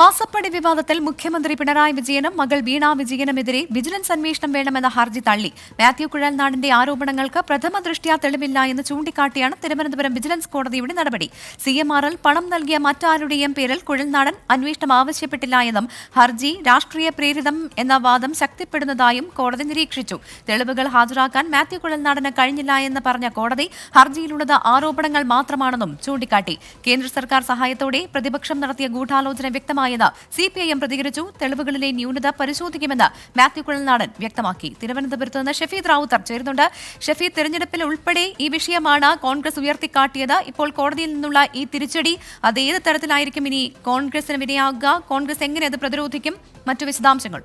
മാസപ്പടി വിവാദത്തിൽ മുഖ്യമന്ത്രി പിണറായി വിജയനും മകൾ വീണ വിജയനുമെതിരെ വിജിലൻസ് അന്വേഷണം വേണമെന്ന ഹർജി തള്ളി. മാത്യു കുഴൽനാടിന്റെ ആരോപണങ്ങൾക്ക് പ്രഥമ ദൃഷ്ട്യാ തെളിവില്ല എന്ന് ചൂണ്ടിക്കാട്ടിയാണ് തിരുവനന്തപുരം വിജിലൻസ് കോടതിയുടെ നടപടി. സി എം ആറിൽ പണം നൽകിയ മറ്റാരുടെയും പേരിൽ കുഴൽനാടൻ അന്വേഷണം ആവശ്യപ്പെട്ടില്ല എന്നും ഹർജി രാഷ്ട്രീയ പ്രേരിതം എന്ന വാദം ശക്തിപ്പെടുന്നതായും കോടതി നിരീക്ഷിച്ചു. തെളിവുകൾ ഹാജരാക്കാൻ മാത്യു കുഴൽനാടന് കഴിഞ്ഞില്ല എന്ന് പറഞ്ഞ കോടതി ഹർജിയിലുള്ളത് ആരോപണങ്ങൾ മാത്രമാണെന്നും ചൂണ്ടിക്കാട്ടി. കേന്ദ്ര സർക്കാർ സഹായത്തോടെ പ്രതിപക്ഷം നടത്തിയ ഗൂഢാലോചന വ്യക്തമായെന്ന് സി പി ഐ എം പ്രതികരിച്ചു. തെളിവുകളിലെ ന്യൂനത പരിശോധിക്കുമെന്ന് മാത്യു കുഴൽനാടൻ വ്യക്തമാക്കി. തിരുവനന്തപുരത്ത് നിന്ന് ഷഫീദ് റാവുത്തർ ചേരുന്നുണ്ട്. ഷഫീദ് തെരഞ്ഞെടുപ്പിൽ ഉൾപ്പെടെ ഈ വിഷയമാണ് കോൺഗ്രസ് ഉയർത്തിക്കാട്ടിയത്. ഇപ്പോൾ കോടതിയിൽ നിന്നുള്ള ഈ തിരിച്ചടി അത് ഏത് തരത്തിലായിരിക്കും ഇനി കോൺഗ്രസിന് വിനയാകുക? കോൺഗ്രസ് എങ്ങനെ അത് പ്രതിരോധിക്കും? മറ്റു വിശദാംശങ്ങൾ.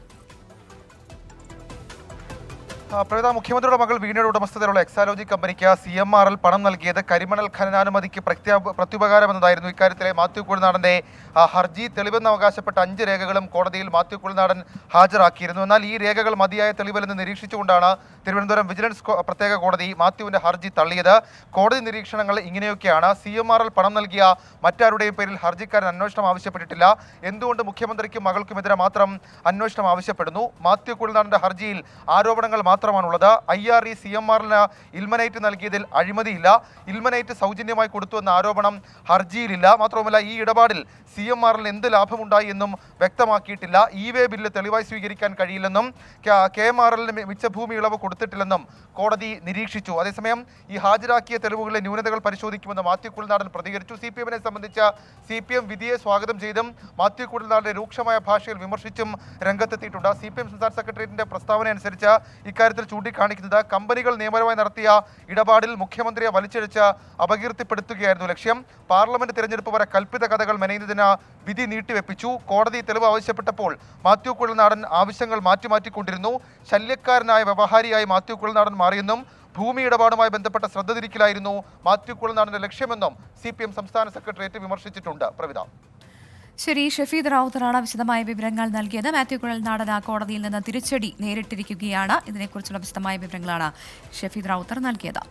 ആ, പ്രവിത മുഖ്യമന്ത്രിയുടെ മകൾ വീണയുടെ ഉടമസ്ഥതയിലുള്ള എക്സാലോജി കമ്പനിക്ക് സി എം ആർ എൽ പണം നൽകിയത് കരിമണൽ ഖനനാനുമതിക്ക് പ്രത്യാ- പ്രത്യുപകാരമെന്നതായിരുന്നു ഇക്കാര്യത്തിലെ മാത്യു കുഴിനാടന്റെ ഹർജി. തെളിവെന്ന് അവകാശപ്പെട്ട അഞ്ച് രേഖകളും കോടതിയിൽ മാത്യു കുഴിനാടൻ ഹാജരാക്കിയിരുന്നു. എന്നാൽ ഈ രേഖകൾ മതിയായ തെളിവല്ലെന്ന് നിരീക്ഷിച്ചുകൊണ്ടാണ് തിരുവനന്തപുരം വിജിലൻസ് പ്രത്യേക കോടതി മാത്യുവിന്റെ ഹർജി തള്ളിയത്. കോടതി നിരീക്ഷണങ്ങൾ ഇങ്ങനെയൊക്കെയാണ്. സി എം ആർ എൽ പണം നൽകിയ മറ്റാരുടെയും പേരിൽ ഹർജിക്കാരൻ അന്വേഷണം ആവശ്യപ്പെട്ടിട്ടില്ല. എന്തുകൊണ്ട് മുഖ്യമന്ത്രിക്കും മകൾക്കുമെതിരെ മാത്രം അന്വേഷണം ആവശ്യപ്പെടുന്നു? മാത്യു കുഴിനാടന്റെ ഹർജിയിൽ ആരോപണങ്ങൾ മാത്രമാണുള്ളത്. I R E C M ആറിന് ഇൽമനൈറ്റ് നൽകിയതിൽ അഴിമതിയില്ല. ഇൽമനൈറ്റ് സൗജന്യമായി കൊടുത്തു എന്ന ആരോപണം ഹർജിയിലില്ല. മാത്രവുമല്ല ഈ ഇടപാടിൽ സി എം ആറിൽ എന്ത് ലാഭമുണ്ടായി എന്നും വ്യക്തമാക്കിയിട്ടില്ല. ഇ വേ ബില്ല് തെളിവായി സ്വീകരിക്കാൻ കഴിയില്ലെന്നും കെ- എം ആർ മിച്ചഭൂമി ഇളവ് കൊടുത്തിട്ടില്ലെന്നും കോടതി നിരീക്ഷിച്ചു. അതേസമയം ഈ ഹാജരാക്കിയ തെളിവുകളിലെ ന്യൂനതകൾ പരിശോധിക്കുമെന്ന് മാത്യു കുഴൽനാടൻ പ്രതികരിച്ചു. സി പി എമ്മിനെ സംബന്ധിച്ച് സി പി എം വിധിയെ സ്വാഗതം ചെയ്തും മാത്യു കുഴൽനാടിനെ രൂക്ഷമായ ഭാഷയിൽ വിമർശിച്ചും രംഗത്തെത്തിയിട്ടുണ്ട്. സി പി എം സംസ്ഥാന സെക്രട്ടേറിയറ്റിന്റെ പ്രസ്താവന അനുസരിച്ച് ഇക്കാര്യത്തിൽ ചൂണ്ടിക്കാണിക്കുന്നത് കമ്പനികൾ നിയമപരമായി നടത്തിയ ഇടപാടിൽ മുഖ്യമന്ത്രിയെ വലിച്ചിഴച്ച് അപകീർത്തിപ്പെടുത്തുകയായിരുന്നു ലക്ഷ്യം. പാർലമെന്റ് തിരഞ്ഞെടുപ്പ് വരെ കൽപ്പിത കഥകൾ മെനയുന്നതിന് വിധി നീട്ടിവെപ്പിച്ചു. കോടതി തെളിവ് ആവശ്യപ്പെട്ടപ്പോൾ മാത്യു കുഴൽനാടൻ ആവശ്യങ്ങൾ മാറ്റിമാറ്റിക്കൊണ്ടിരുന്നു. ശല്യക്കാരനായ വ്യവഹാരിയായി മാത്യു കുഴൽനാടൻ മാറിയെന്നും ഭൂമി ഇടപാടുമായി ബന്ധപ്പെട്ട ശ്രദ്ധ തിരിക്കലായിരുന്നു മാത്യു കുഴൽനാടന്റെ ലക്ഷ്യമെന്നും സി സംസ്ഥാന സെക്രട്ടേറിയറ്റ് വിമർശിച്ചിട്ടുണ്ട്. പ്രവിധ ശരി ഷഫീദ് റാവുത്തറാണ് വിശദമായ വിവരങ്ങൾ നൽകിയത്. മാത്യു കുഴൽനാടൻ ആ കോടതിയിൽ നിന്ന് തിരിച്ചടി നേരിട്ടിരിക്കുകയാണ്. ഇതിനെക്കുറിച്ചുള്ള വിശദമായ വിവരങ്ങളാണ് ഷഫീദ് റാവുത്തർ നൽകിയത്.